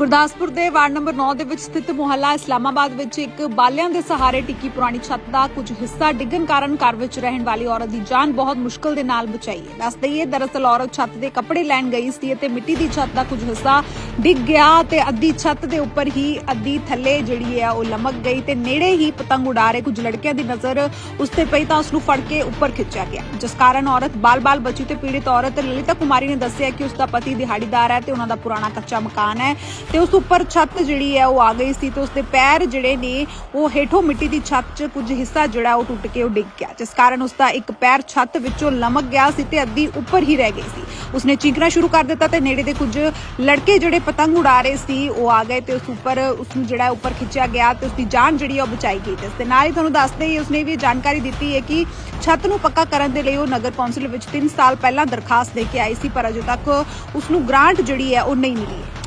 ਗੁਰਦਾਸਪੁਰ ਦੇ ward number 9 ਦੇ ਵਿੱਚ ਸਥਿਤ ਮੁਹੱਲਾ ਇਸਲਾਮਾਬਾਦ ਵਿੱਚ ਇੱਕ ਬਾਲਿਆਂ ਦੇ ਸਹਾਰੇ ਟਿੱਕੀ ਪੁਰਾਣੀ ਛੱਤ ਦਾ ਕੁਝ ਹਿੱਸਾ ਡਿੱਗਣ ਕਾਰਨ ਘਰ ਵਿੱਚ ਰਹਿਣ ਵਾਲੀ ਔਰਤ ਦੀ ਜਾਨ ਬਹੁਤ ਮੁਸ਼ਕਲ ਦੇ ਨਾਲ ਬਚਾਈ ਹੈ। ਦੱਸ ਦਈਏ, ਦਰਅਸਲ ਔਰਤ ਛੱਤ ਦੇ ਕੱਪੜੇ ਲੈਣ ਗਈ ਸੀ ਤੇ ਮਿੱਟੀ ਦੀ ਛੱਤ ਦਾ ਕੁਝ ਹਿੱਸਾ ਡਿੱਗ ਗਿਆ ਤੇ ਅੱਧੀ ਛੱਤ ਦੇ ਉੱਪਰ ਹੀ ਅੱਧੀ ਥੱਲੇ ਜਿਹੜੀ ਹੈ ਉਹ ਲਮਕ ਗਈ ਤੇ ਨੇੜੇ ਹੀ ਪਤੰਗ ਉਡਾ ਰਹੇ ਕੁਝ ਲੜਕਿਆਂ ਦੀ ਨਜ਼ਰ ਉਸ ਤੇ ਪਈ ਤਾਂ ਉਸ ਨੂੰ ਫੜ ਕੇ ਉੱਪਰ ਖਿੱਚਿਆ ਗਿਆ। ਜਿਸ ਕਾਰਨ ਔਰਤ ਬਾਲ-ਬਾਲ ਬਚੀ ਤੇ ਪੀੜਿਤ ਔਰਤ ਲਲਿਤਾ ਕੁਮਾਰੀ ਨੇ ਦੱਸਿਆ ਕਿ ਉਸ ਦਾ ਪਤੀ ਦਿਹਾੜੀਦਾਰ ਹੈ ਤੇ ਉਹਨਾਂ ਦਾ ਪੁਰਾਣਾ ਕੱਚਾ ਮਕਾਨ ਹੈ ਤੇ ਉਸ ਉੱਪਰ ਛੱਤ ਜਿਹੜੀ ਹੈ ਉਹ ਆ ਗਈ ਸੀ ਤੇ ਉਸ ਦੇ ਪੈਰ ਜਿਹੜੇ ਨੇ ਉਹ ਹੇਠੋਂ ਮਿੱਟੀ ਦੀ ਛੱਤ 'ਚ ਕੁਝ ਹਿੱਸਾ ਜਿਹੜਾ ਉਹ ਟੁੱਟ ਕੇ ਉਹ ਡਿੱਗ ਗਿਆ। ਜਿਸ ਕਾਰਨ ਉਸ ਦਾ ਇੱਕ ਪੈਰ ਛੱਤ ਵਿੱਚੋਂ ਲਮਕ ਗਿਆ ਸੀ ਤੇ ਅੱਧੀ ਉੱਪਰ ਹੀ ਰਹਿ ਗਈ ਸੀ। ਉਸਨੇ ਚੀਕਣਾ ਸ਼ੁਰੂ ਕਰ ਦਿੱਤਾ ਤੇ ਨੇੜੇ ਦੇ ਕੁਝ ਲੜਕੇ ਜਿਹੜੇ ਪਤੰਗ ਉਡਾ ਰਹੇ ਸੀ, ਉਹ ਆ ਗਏ ਤੇ ਉਸ ਉੱਪਰ ਉਸ ਨੂੰ ਜਿਹੜਾ ਉੱਪਰ ਖਿੱਚਿਆ ਗਿਆ ਤੇ ਉਸ ਦੀ ਜਾਨ ਜਿਹੜੀ ਹੈ ਉਹ ਬਚਾਈ ਗਈ ਤੇ ਇਸ ਦੇ ਨਾਲ ਹੀ ਤੁਹਾਨੂੰ ਦੱਸਦੇ ਹੀ, ਉਸਨੇ ਵੀ ਇਹ ਜਾਣਕਾਰੀ ਦਿੱਤੀ ਹੈ ਕਿ ਛੱਤ ਨੂੰ ਪੱਕਾ ਕਰਨ ਦੇ ਲਈ ਉਹ ਨਗਰ ਕੌਂਸਲ ਵਿੱਚ 3 ਸਾਲ ਪਹਿਲਾਂ ਦਰਖਾਸਤ ਦੇ ਕੇ ਆਈ ਸੀ, ਪਰ ਅਜੇ ਤੱਕ ਉਸ ਨੂੰ ਗ੍ਰਾਂਟ ਜਿਹੜੀ ਹੈ ਉਹ ਨਹੀਂ ਮਿਲੀ ਹੈ।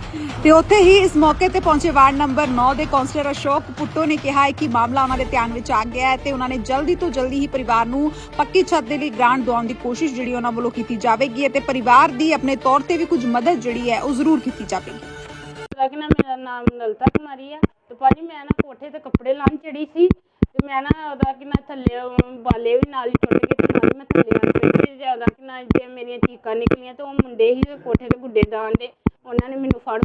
ਤੇ ਉੱਥੇ ਹੀ ਇਸ ਮੌਕੇ ਤੇ ਪਹੁੰਚੇ ਵਾਰਡ ਨੰਬਰ 9 ਦੇ ਕੌਂਸਲਰ ਅਸ਼ੋਕ ਪੁੱਟੋ ਨੇ ਕਿਹਾ ਹੈ ਕਿ ਮਾਮਲਾ ਉਹਨਾਂ ਦੇ ਧਿਆਨ ਵਿੱਚ ਆ ਗਿਆ ਹੈ ਤੇ ਉਹਨਾਂ ਨੇ ਜਲਦੀ ਤੋਂ ਜਲਦੀ ਹੀ ਪਰਿਵਾਰ ਨੂੰ ਪੱਕੀ ਛੱਤ ਦੇ ਲਈ ਗ੍ਰਾਂਟ ਦਿਵਾਉਣ ਦੀ ਕੋਸ਼ਿਸ਼ ਜਿਹੜੀ ਉਹਨਾਂ ਵੱਲੋਂ ਕੀਤੀ ਜਾਵੇਗੀ ਅਤੇ ਪਰਿਵਾਰ ਦੀ ਆਪਣੇ ਤੌਰ ਤੇ ਵੀ ਕੁਝ ਮਦਦ ਜਿਹੜੀ ਹੈ ਉਹ ਜ਼ਰੂਰ ਕੀਤੀ ਜਾਵੇਗੀ। ਕਿ ਮੇਰਾ ਨਾਮ ਲਲਤਾ ਕੁਮਾਰੀ ਆ ਤੇ ਭਾਜੀ ਮੈਂ ਨਾ ਕੋਠੇ ਤੇ ਕੱਪੜੇ ਲਾਉਣ ਚੜੀ ਸੀ ਤੇ ਮੈਂ ਨਾ ਉਹਦਾ ਕਿ ਨਾ ਥੱਲੇ ਬਾਲੇ ਵੀ ਨਾਲ ਹੀ ਟੁੱਟ ਗਏ ਤੇ ਨਾਲ ਮੈਂ ਥੱਲੇ ਆ ਪਈ ਤੇ ਜ਼ਿਆਦਾ ਕਿ ਨਾ ਜੇ ਮੇਰੀਆਂ ਚੀਕਾਂ ਨਿਕਲੀਆਂ ਤੇ ਉਹ ਮੁੰਡੇ ਹੀ ਕੋਠੇ ਤੇ ਗੁੱਡੇ ਦਾਣ ਦੇ, ਉਹਨਾਂ ਨੇ ਮੈਨੂੰ ਫੜ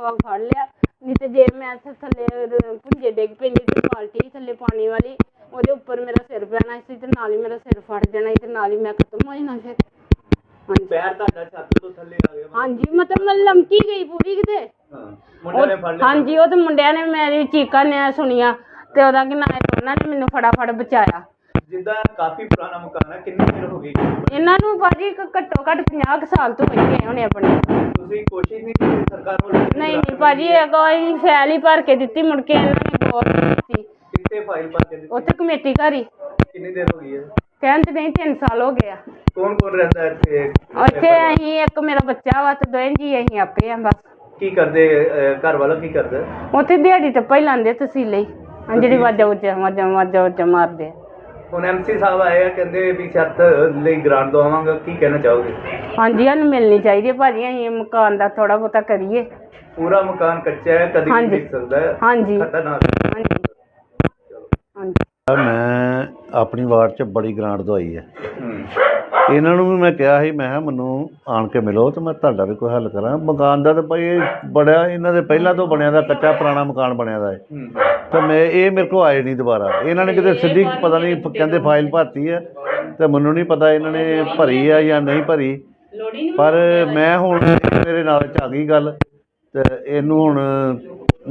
ਫੁੜ ਕੇ ਤੇ ਵਾ- ਫੜ ਲਿਆ। ਨਹੀਂ ਤੇ ਜੇ ਮੈਂ ਇੱਥੇ ਥੱਲੇ ਭੁੰਜੇ ਡਿੱਗ ਪੈਂਦੀ ਤੇ ਬਾਲਟੀ ਥੱਲੇ ਪਾਣੀ ਵਾਲੀ ਉਹਦੇ ਉੱਪਰ ਮੇਰਾ ਸਿਰ ਪੈਣਾ ਸੀ ਤੇ ਨਾਲ ਹੀ ਮੇਰਾ ਸਿਰ ਫੜ ਜਾਣਾ ਸੀ ਤੇ ਨਾਲ ਹੀ ਮੈਂ ਖਤਮ ਹੋ ਜਾਣਾ ਫਿਰ। ਹਾਂਜੀ। ਪੈਰ ਤੁਹਾਡਾ ਛੱਤ ਤੋਂ ਥੱਲੇ ਆ ਗਿਆ। ਹਾਂਜੀ ਮਤਲਬ ਮੈਂ ਲਮਕੀ ਗਈ ਪੂਰੀ ਕਿਤੇ। ਹਾਂ ਮੁੰਡੇ ਨੇ ਫੜ ਉਹ- ਲਿਆ। ਹਾਂਜੀ ਉਹ ਤੇ ਮੁੰਡਿਆਂ ਨੇ ਮੇਰੀ ਚੀਕਾਂ ਨੇ ਸੁਣੀਆਂ ਤੇ ਉਹਦਾ ਕਿ ਨਾ ਉਹਨਾਂ ਨੇ ਮੈਨੂੰ ਫਟਾਫਟ ਬਚਾਇਆ। ਜਿੱਦਾਂ ਕਾਫੀ ਪੁਰਾਣਾ ਮਕਾਨ ਹੈ ਕਿੰਨੀ ਦੇਰ ਹੋ ਗਈ? ਇਹਨਾਂ ਨੂੰ ਭਾਜੀ ਇੱਕ ਘੱਟੋ ਘੱਟ 50 ਕੁ ਸਾਲ ਤੋਂ ਗਏ ਹੋਣੇ ਆਪਣੇ। ਤੁਸੀਂ ਕੋਸ਼ਿਸ਼ ਨਹੀਂ ਕੀਤੀ ਸਰਕਾਰ ਵੱਲੋਂ ਨਹੀਂ ਨਹੀਂ ਭਾਜੀ ਇਹ ਕੋਈ ਫੈਲ ਹੀ ਭਰ ਕੇ ਦਿੱਤੀ ਮੁੜ ਕੇ ਇਹਨਾਂ ਨੇ ਗੌਰ ਨਹੀਂ ਕੀਤੀ ਕਿੱਥੇ ਫਾਈਲ ਪਾ ਕੇ ਦਿੱਤੀ? ਉੱਥੇ ਕਮੇਟੀ ਘਰ ਹੀ। ਕਿੰਨੀ ਦੇਰ ਹੋ ਗਈ ਹੈ? ਤੇ ਨਹੀਂ 3 ਸਾਲ ਹੋ ਗਏ ਆ। ਕੌਣ ਕੌਣ ਰਹਿੰਦਾ ਹੈ ਇੱਥੇ? ਉੱਥੇ ਅਸੀਂ ਇੱਕ ਮੇਰਾ ਬੱਚਾ ਵਾ ਤੇ ਦੋਵੇਂ ਜੀ ਅਸੀਂ ਆਪੇ ਆ ਬਸ। ਕੀ ਕਰਦੇ ਅਹ, ਘਰ ਵਾਲਾ ਕੀ ਕਰਦਾ? ਉੱਥੇ ਦਿਹਾੜੀ ਤੇ ਪਹਿਲਾਂ ਲਾਉਂਦੇ ਤਸੀਲੇ ਹੀ। ਆਹ ਜਿਹੜੀ ਵਾਜਾ ਉੱਚਾ ਵਾਜਾ ਵਾਜਾ ਉੱਚਾ ਮਾਰਦੇ ਆ। ਹੁਣ ਐਮਸੀ ਸਾਹਿਬ ਆਏ ਆ ਕਹਿੰਦੇ ਵੀ ਛੱਤ ਲਈ ਗ੍ਰਾਂਟ ਦਵਾਵਾਂਗਾ ਕੀ ਕਹਿਣਾ ਚਾਹੋਗੇ? ਹਾਂਜੀ ਸਾਨੂੰ ਮਿਲਣੀ ਚਾਹੀਦੀ ਹੈ ਭਾਜੀ ਅਸੀਂ ਇਹ ਮਕਾਨ ਦਾ ਥੋੜਾ ਬਹੁਤਾ ਕਰੀਏ। ਪੂਰਾ ਮਕਾਨ ਕੱਚਾ ਹੈ ਕਦੀ ਵੀ ਹਾਂਜੀ। ਡਿੱਗ ਸਕਦਾ ਹੈ। ਹਾਂਜੀ। ਖਤਰਨਾਕ। ਹਾਂਜੀ। ਹਾਂਜੀ। ਮੈਂ ਆਪਣੀ ਵਾਰਡ 'ਚ ਬੜੀ ਗ੍ਰਾਂਟ ਦਵਾਈ ਹੂੰ। ਇਹਨਾਂ ਨੂੰ ਵੀ ਮੈਂ ਕਿਹਾ ਸੀ ਮੈਂ ਕਿਹਾ ਮੈਨੂੰ ਆਣ ਕੇ ਮਿਲੋ ਤੇ ਮੈਂ ਤੁਹਾਡਾ ਵੀ ਕੋਈ ਹੱਲ ਕਰਾਂ। ਮਕਾਨ ਦਾ ਤਾਂ ਭਾਈ ਇਹ ਬੜਿਆ ਇਹਨਾਂ ਦੇ ਪਹਿਲਾਂ ਤੋਂ ਬਣਿਆ ਦਾ ਕੱਚਾ ਪੁਰਾਣਾ ਮਕਾਨ ਬਣਿਆ ਦਾ ਹੈ। ਤੇ ਮੈਂ ਇਹ ਮੇਰੇ ਕੋਲ ਆਏ ਨਹੀਂ ਦੁਬਾਰਾ। ਇਹਨਾਂ ਨੇ ਕਿਤੇ ਸਿੱਧੀ ਪਤਾ ਨਹੀਂ ਕਹਿੰਦੇ ਫਾਈਲ ਭਰਤੀ ਹੈ ਤੇ ਮੈਨੂੰ ਨਹੀਂ ਪਤਾ ਇਹਨਾਂ ਨੇ ਭਰੀ ਆ ਜਾਂ ਨਹੀਂ ਭਰੀ। ਪਰ ਮੈਂ ਹੁਣ ਮੇਰੇ ਨਾਲ ਚ ਆ ਗਈ ਗੱਲ ਤੇ ਇਹਨੂੰ ਹੁਣ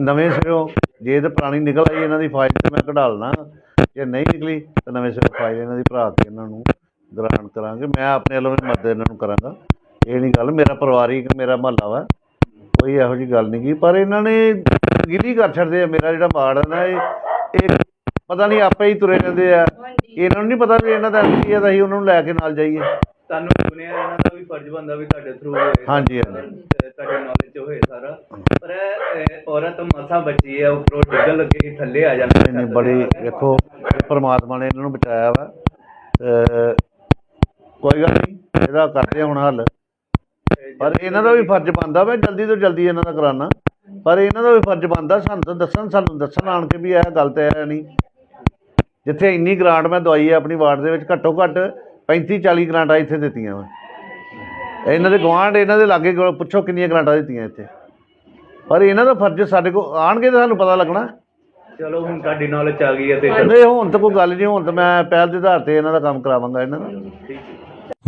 ਨਵੇਂ ਸਿਰੋਂ ਜੇ ਤੇ ਪੁਰਾਣੀ ਨਿਕਲ ਆਈ ਇਹਨਾਂ ਦੀ ਫਾਈਲ ਤੇ ਮੈਂ ਕਢਾ ਲਣਾ। ਜੇ ਨਹੀਂ ਨਿਕਲੀ ਤਾਂ ਨਵੇਂ ਸਿਰੋਂ ਫਾਈਲ ਇਹਨਾਂ ਦੀ ਭਰਾ ਕੇ ਇਹਨਾਂ ਨੂੰ। ਗ੍ਰਾਂਟ ਕਰਾਂਗੇ ਮੈਂ ਆਪਣੇ ਵੱਲੋਂ ਵੀ ਮਦਦ ਇਹਨਾਂ ਨੂੰ ਕਰਾਂਗਾ। ਇਹ ਨਹੀਂ ਗੱਲ ਮੇਰਾ ਪਰਿਵਾਰਿਕ ਮੇਰਾ ਮਹੱਲਾ ਵਾ ਕੋਈ ਇਹੋ ਜੀ ਗੱਲ ਨਹੀਂ ਕੀ ਪਰ ਇਹਨਾਂ ਨੇ ਗਿਲੀ ਕਰ ਛੱਡਦੇ ਆ ਮੇਰਾ ਜਿਹੜਾ ਵਾਰਡ ਹੈ ਨਾ ਇਹ ਇਹ ਪਤਾ ਨਹੀਂ ਆਪੇ ਹੀ ਤੁਰੇ ਰਹਿੰਦੇ ਆ। ਇਹਨਾਂ ਨੂੰ ਨਹੀਂ ਪਤਾ ਵੀ ਇਹਨਾਂ ਦਾ ਐਮਪੀ ਆ ਤਾਂ ਅਸੀਂ ਉਹਨਾਂ ਨੂੰ ਲੈ ਕੇ ਨਾਲ ਜਾਈਏ। ਤੁਹਾਨੂੰ ਸੁਣਿਆ ਇਹਨਾਂ ਦਾ ਵੀ ਫਰਜ਼ ਬੰਦਾ ਵੀ ਤੁਹਾਡੇ ਥਰੂ ਹਾਂਜੀ, ਹਾਂਜੀ। ਤੁਹਾਡੇ ਨੌਲੇਜ ਹੋਏ ਸਾਰਾ। ਪਰ ਇਹ, ਔਰਤ ਮਸਾ ਬੱਚੀ ਹੈ ਉੱਪਰੋਂ ਡਿੱਗਣ ਲੱਗੇ ਕਿ ਥੱਲੇ ਆ ਜਾਣਾ ਨਹੀਂ ਬੜੀ ਵੇਖੋ ਪਰਮਾਤਮਾ ਨੇ ਇਹਨਾਂ ਨੂੰ ਬਚਾਇਆ ਵਾ। ਕੋਈ ਗੱਲ ਨਹੀਂ ਇਹਦਾ ਕਰਦੇ ਹੁਣ ਹੱਲ। ਪਰ ਇਹਨਾਂ ਦਾ ਵੀ ਫਰਜ਼ ਬਣਦਾ ਵਾ ਜਲਦੀ ਤੋਂ ਜਲਦੀ ਇਹਨਾਂ ਦਾ ਕਰਾਉਣਾ ਪਰ ਇਹਨਾਂ ਦਾ ਵੀ ਫਰਜ਼ ਬਣਦਾ ਸਾਨੂੰ ਤਾਂ ਦੱਸਣ ਸਾਨੂੰ ਦੱਸਣ ਆਣ ਕੇ ਵੀ ਇਹ ਗੱਲ ਤੇ ਹੈ ਨਹੀਂ। ਜਿੱਥੇ ਇੰਨੀ ਗ੍ਰਾਂਟ ਮੈਂ ਦਵਾਈ ਹੈ ਆਪਣੀ ਵਾਰਡ ਦੇ ਵਿੱਚ ਘੱਟੋ ਘੱਟ 35 40 ਗ੍ਰਾਂਟਾਂ ਇੱਥੇ ਦਿੱਤੀਆਂ ਵਾ। ਇਹਨਾਂ ਦੇ ਗਵਾਂਢ ਇਹਨਾਂ ਦੇ ਲਾਗੇ ਕੋਲ ਪੁੱਛੋ ਕਿੰਨੀਆਂ ਗ੍ਰਾਂਟਾਂ ਦਿੱਤੀਆਂ ਇੱਥੇ। ਪਰ ਇਹਨਾਂ ਦਾ ਫਰਜ਼ ਸਾਡੇ ਕੋਲ ਆਣਗੇ ਤਾਂ ਸਾਨੂੰ ਪਤਾ ਲੱਗਣਾ। ਚਲੋ ਹੁਣ ਤੁਹਾਡੀ ਨੌਲੇਜ ਆ ਗਈ ਹੈ ਤੇ ਨਹੀਂ ਹੁਣ ਤਾਂ ਕੋਈ ਗੱਲ ਨਹੀਂ ਹੁਣ ਤਾਂ ਮੈਂ ਪਹਿਲ ਦੇ ਆਧਾਰ ਤੇ ਇਹਨਾਂ ਦਾ ਕੰਮ ਕਰਾਵਾਂਗਾ ਇਹਨਾਂ ਦਾ।